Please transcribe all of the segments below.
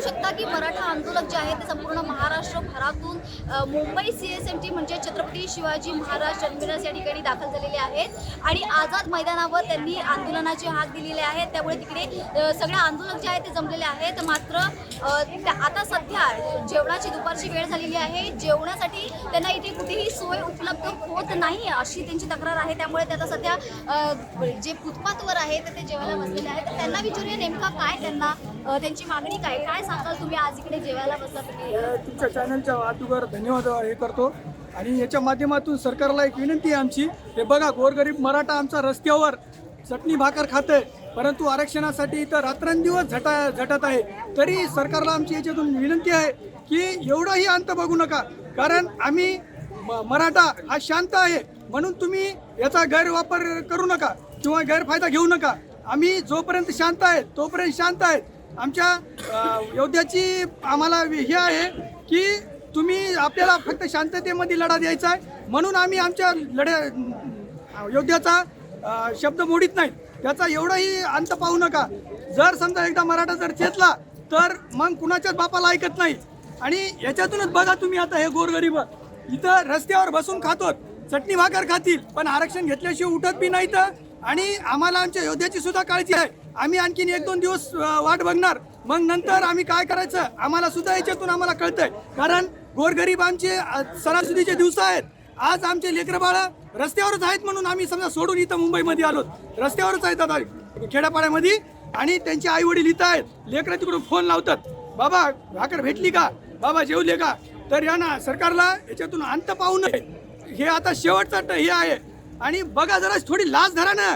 म्हणू शकता की मराठा आंदोलक जे आहे ते संपूर्ण महाराष्ट्रभरातून भरातून Mumbai C S M T म्हणजे छत्रपती शिवाजी महाराज टर्मिनस या ठिकाणी दाखल झालेले आहेत. आणि आझाद मैदानावर त्यांनी आंदोलनाची हाक दिलेली आहे. त्यामुळे तिकडे सगळे आंदोलक जे आहेत ते जमलेले आहेत. मात्र आता सध्या जेवणाची दुपारची वेळ झालेली आहे. जेवणासाठी त्यांना इथे कुठेही सोय उपलब्ध होत नाही अशी त्यांची तक्रार आहे. त्यामुळे ते आता सध्या जे फुटपाथवर आहेत ते जेवायला बसलेले आहेत. त्यांना विचारूया नेमका काय त्यांना त्यांची मागणी काय? काय सांगाल तुम्ही? आज इकडे जेवायला बसला तुम्ही. तुमच्या चॅनलच्या वाहतुकीवर धन्यवाद हे करतो. आणि याच्या माध्यमातून सरकारला एक विनंती आहे आमची. हे बघा गोरगरीब मराठा आमचा रस्त्यावर चटणी भाकर खाते परंतु आरक्षणासाठी इथं रात्रंदिवस झटा झटत आहे. तरी सरकारला आमची याच्यातून विनंती आहे की एवढंही अंत बघू नका. कारण आम्ही म- मराठा हा शांत आहे. म्हणून तुम्ही याचा गैरवापर करू नका किंवा गैरफायदा घेऊ नका. आम्ही जोपर्यंत शांत आहे तोपर्यंत शांत आहेत. आमच्या योद्ध्याची आम्हाला हे आहे की तुम्ही आपल्याला फक्त शांततेमध्ये लढा द्यायचा आहे. म्हणून आम्ही आमच्या लढ्या योद्ध्याचा शब्द मोडीत नाही त्याचा एवढाही अंत पाहू नका. जर समजा एकदा मराठा जर चेतला तर मग कुणाच्याच बापाला ऐकत नाही. आणि याच्यातूनच बघा तुम्ही आता हे गोरगरीब. इथं रस्त्यावर बसून खातो चटणी भाकर खातील पण आरक्षण घेतल्याशिवाय उठत बी नाही तर आणि आम्हाला आमच्या योद्ध्याची सुद्धा काळजी आहे. आम्ही आणखीन एक दोन दिवस वाट बघणार. मग नंतर आम्ही काय करायचं? आम्हाला सुद्धा याच्यातून आम्हाला कळतंय. कारण गोरगरीब आमचे सणासुदीचे दिवस आहेत. आज आमचे लेकरंबाळं रस्त्यावरच आहेत म्हणून आम्ही समजा सोडून इथं मुंबईमध्ये आलो रस्त्यावरच आहेत आता. खेड्यापाड्यामध्ये. आणि त्यांचे आई वडील इथं आहेत. लेकरं तिकडून फोन लावतात. बाबा भाकर भेटली का? बाबा जेवले का? तर या ना सरकारला याच्यातून अंत पाहू नये. हे आता शेवटचा हे आहे. आणि बघा जरा थोडी लाज धरा ना.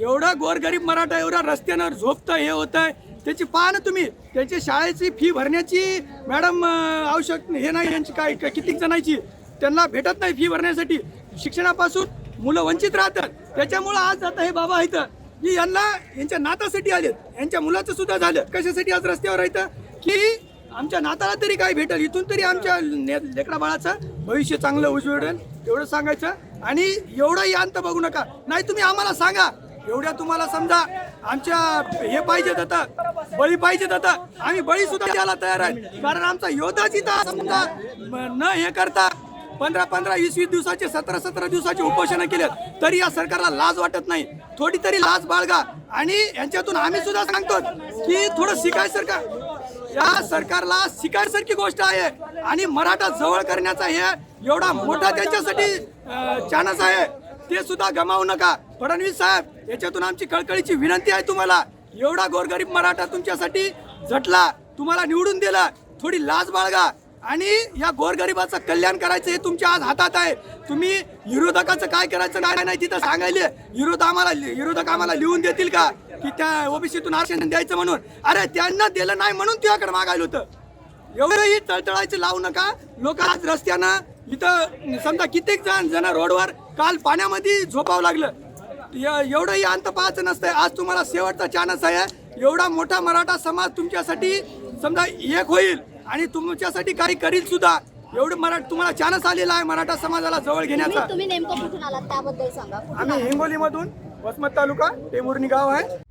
एवढा गोरगरीब मराठा एवढा रस्त्यानं झोपतं हे होतंय. आहे त्याची पहा ना तुम्ही. त्यांची शाळेची फी भरण्याची मॅडम आवश्यक हे नाही यांची काय काय- कितीक जणांची. त्यांना भेटत नाही फी भरण्यासाठी. शिक्षणापासून मुलं वंचित राहतात. त्याच्यामुळं आज आता हे बाबा आहेत की यांना यांच्या नातासाठी आलेत. यांच्या मुलाचं सुद्धा झालं. कशासाठी आज रस्त्यावर राहतं की आमच्या नाताला तरी काय भेटेल? इथून तरी आमच्या ने- लेकरा बाळाचं भविष्य चांगलं उजवेडेल एवढं सांगायचं. आणि एवढंही अंत बघू नका. नाही तुम्ही आम्हाला सांगा. एवढ्या तुम्हाला समजा आमच्या हे पाहिजे आता बळी पाहिजे आता. आम्ही बळी सुद्धा द्यायला तयार आहे कारण आमचा योद्धा जिथं समजा न हे करता पंधरा पंधरा वीस वीस दिवसाचे सतरा सतरा दिवसाचे उपोषण केले तरी या सरकारला लाज वाटत नाही. थोडी तरी लाज बाळगा. आणि यांच्यातून आम्ही सुद्धा सांगतो की थोडं शिकायसारखं. या सरकारला शिकायसारखी गोष्ट आहे. आणि मराठा जवळ करण्याचा हे एवढा मोठा त्यांच्यासाठी चान्स आहे. ते सुद्धा गमावू नका. फडणवीस साहेब याच्यातून आमची कळकळीची विनंती आहे तुम्हाला. एवढा गोरगरीब मराठा तुमच्यासाठी झटला. तुम्हाला निवडून दिला. थोडी लाज बाळगा. आणि या गोरगरिबाचं कल्याण करायचं हे तुमच्या आज हातात आहे. तुम्ही विरोधकाचं काय करायचं काय नाही तिथं सांगायले. विरोध आम्हाला विरोधक आम्हाला लिहून देतील का? की त्या ओबीसीतून आरक्षण द्यायचं म्हणून. अरे त्यांना दिलं नाही म्हणून तुझ्याकडे मागायला होतं. एवढंही तळतळायचं लावू नका. लोक आज रस्त्यानं इथं समजा कित्येक जण जण रोडवर काल पाण्यामध्ये झोपावं लागलं. य- एवढंही अंत पाहायचं नसतंय. आज तुम्हाला शेवटचा चान्स आहे. एवढा मोठा मराठा समाज तुमच्यासाठी समजा एक होईल आणि तुमच्यासाठी काही करील सुद्धा. एवढं मरा तुम्हाला चान्स आलेला आहे मराठा समाजाला जवळ घेण्याचा. तुम्ही तुम्ही नेमकं कुठून आलात त्याबद्दल सांगा. कुठून आम्ही? हिंगोलीमधून वसमत तालुका टेमुर्णी गाव आहे.